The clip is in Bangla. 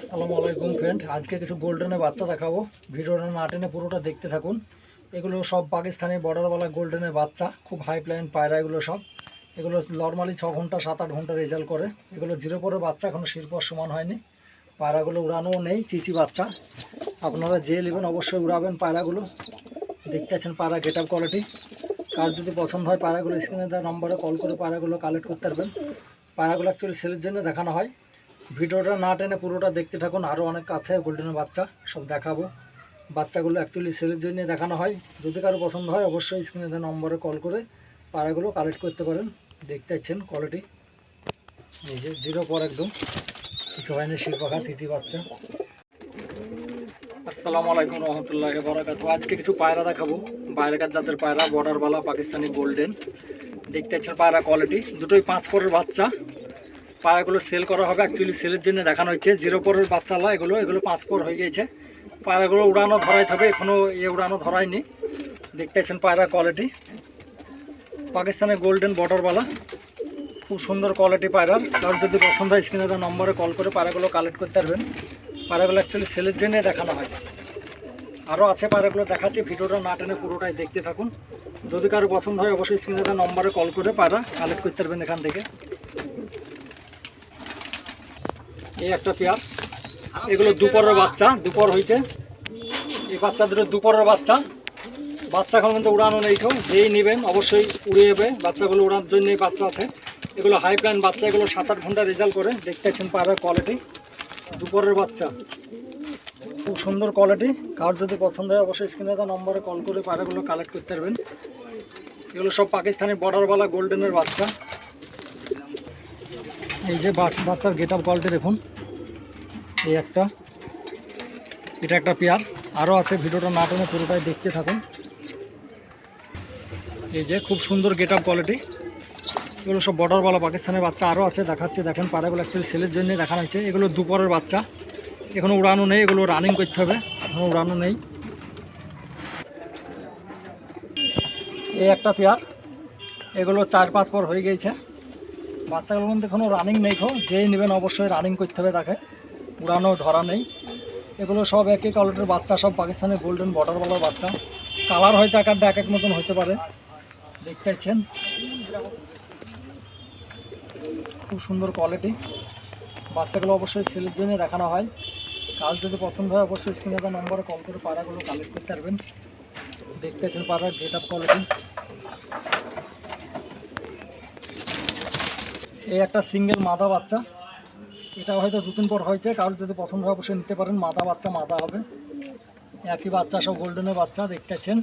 আসসালামু আলাইকুম ফ্রেন্ড আজকে কিছু গোল্ডেনের বাচ্চা দেখাবো। ভিডিওটা না টেনে পুরোটা দেখতে থাকুন। এগুলো সব পাকিস্তানি বর্ডারওয়ালা গোল্ডেনের বাচ্চা। খুব হাই প্লাইন পায়রা এগুলো সব। এগুলো নর্মালি ছ ঘণ্টা, সাত আট ঘণ্টা রেজাল্ট করে। এগুলো জিরো পরে বাচ্চা এখনও শিরপর সমান হয়নি। পায়রাগুলো উড়ানোও নেই, চিচি বাচ্চা। আপনারা যে নেবেন, অবশ্যই উড়াবেন পায়রাগুলো। দেখতে আছেন পায়রা গেট আপ কোয়ালিটি কার যদি পছন্দ হয় পায়রাগুলো স্ক্রিনে দেওয়া নম্বরে কল করে পায়রাগুলো কালেক্ট করতে পারবেন। পায়রাগুলো অ্যাকচুয়ালি সেলের জন্য দেখানো হয়। ভিডিওটা না টেনে পুরোটা দেখতে থাকুন। আরও অনেক আছে গোল্ডেনের বাচ্চা, সব দেখাবো। বাচ্চাগুলো অ্যাকচুয়ালি সেলের জন্য দেখানো হয়। যদি কারও পছন্দ হয়, অবশ্যই স্ক্রিনে দেওয়া নম্বরে কল করে পায়রাগুলো কালেক্ট করতে পারেন। দেখতে পাচ্ছেন কোয়ালিটি এই যে জিরো পর একদম। কিছু হয়নি শিরপাখা চিচি বাচ্চা। আসসালামু আলাইকুম রহমতুল্লাহ বরাকাতু আজকে কিছু পায়রা দেখাবো। বাইরেকার জাতের পায়রা বর্ডারওয়ালা পাকিস্তানি গোল্ডেন দেখতে পাচ্ছেন পায়রা কোয়ালিটি দুটোই পাঁচ পরের বাচ্চা। পায়রাগুলো সেল করা হবে অ্যাকচুয়ালি সেলের জন্য দেখানো হচ্ছে জিরো পরের বাচ্চালা এগুলো এগুলো পাঁচ পর হয়ে গিয়েছে। পায়রাগুলো উড়ানো ধরাইতে হবে এখনও এ উড়ানো ধরায়নি। দেখতে পাচ্ছেন পায়রা কোয়ালিটি পাকিস্তানের গোল্ডেন বর্ডারওয়ালা খুব সুন্দর কোয়ালিটি পায়রার কারণ যদি পছন্দ হয় স্ক্রিনে দেওয়া নম্বরে কল করে পায়রাগুলো কালেক্ট করতে পারবেন। পায়রাগুলো অ্যাকচুয়ালি সেলের জন্য দেখানো হয়। আরও আছে পায়রাগুলো দেখাচ্ছি, ভিডিওটা না টেনে পুরোটাই দেখতে থাকুন। যদি কারও পছন্দ হয়, অবশ্যই স্ক্রিনে দেওয়া নম্বরে কল করে পায়রা কালেক্ট করতে পারবেন এখান থেকে। এই একটা পেয়ার। এগুলো দুপরের বাচ্চা, দুপর হয়েছে এই বাচ্চা দুটো দুপরের বাচ্চা। বাচ্চা এখন কিন্তু উড়ানো নেই কেউ। যেই নেবেন অবশ্যই উড়ে যাবে বাচ্চাগুলো উড়ানোর জন্যই বাচ্চা আছে। এগুলো হাই প্ল্যান বাচ্চা, এগুলো সাত আট ঘণ্টা রেজাল্ট করে। দেখতে পাচ্ছেন পাড়ার কোয়ালিটি দুপুরের বাচ্চা। খুব সুন্দর কোয়ালিটি কার যদি পছন্দ হয় অবশ্যই স্ক্রিনে দেওয়া নম্বরে কল করে পায়রাগুলো কালেক্ট করতে পারবেন। এগুলো সব পাকিস্তানি বর্ডারওয়ালা গোল্ডেনের বাচ্চা। এই যে বাচ- বাচ্চার গেট আপ কোয়ালিটি দেখুন। এই একটা। এটা একটা পেয়ার। আরও আছে, ভিডিওটা না টেনে পুরোটাই দেখতে থাকুন। এই যে খুব সুন্দর গেট আপ কোয়ালিটি। এগুলো সব বর্ডারওয়ালা পাকিস্তানের বাচ্চা আরও আছে, দেখাচ্ছে, দেখেন পাড়াগুলো অ্যাকচুয়ালি সেলের জন্য দেখানো হচ্ছে এগুলো দুপরের বাচ্চা। এখনও উড়ানো নেই, এগুলো রানিং করতে হবে। এখনও উড়ানো নেই। এই একটা পেয়ার। এগুলো চার পাঁচ পর হয়ে গিয়েছে। বাচ্চাগুলোর মধ্যে কোনো রানিং নেই খো যেই নেবেন অবশ্যই রানিং করতে হবে তাকে। পুরানো ধরা নেই। এগুলো সব এক এক কালারের বাচ্চা, সব পাকিস্তানের গোল্ডেন বর্ডারওয়ালার বাচ্চা। কালার হয়তো এক এক এক মতন হতে পারে। দেখতে পাচ্ছেন খুব সুন্দর কোয়ালিটি বাচ্চাগুলো অবশ্যই সেলের জন্য দেখানো হয়। কাজ যদি পছন্দ হয়, অবশ্যই স্ক্রিনে দেওয়া নম্বরে কল করে পাড়াগুলো কালেক্ট করতে পারবেন। দেখতে পাচ্ছেন পাড়ার গেট আপ কোয়ালিটি এই একটা সিঙ্গেল মাদা বাচ্চা। এটা হয়তো দু তিন পর হয়েছে, কারোর যদি পছন্দ হয় অবশ্যই নিতে পারেন, মাদা বাচ্চা মাদা হবে। একই বাচ্চা, সব গোল্ডেনের বাচ্চা, দেখতেছেন।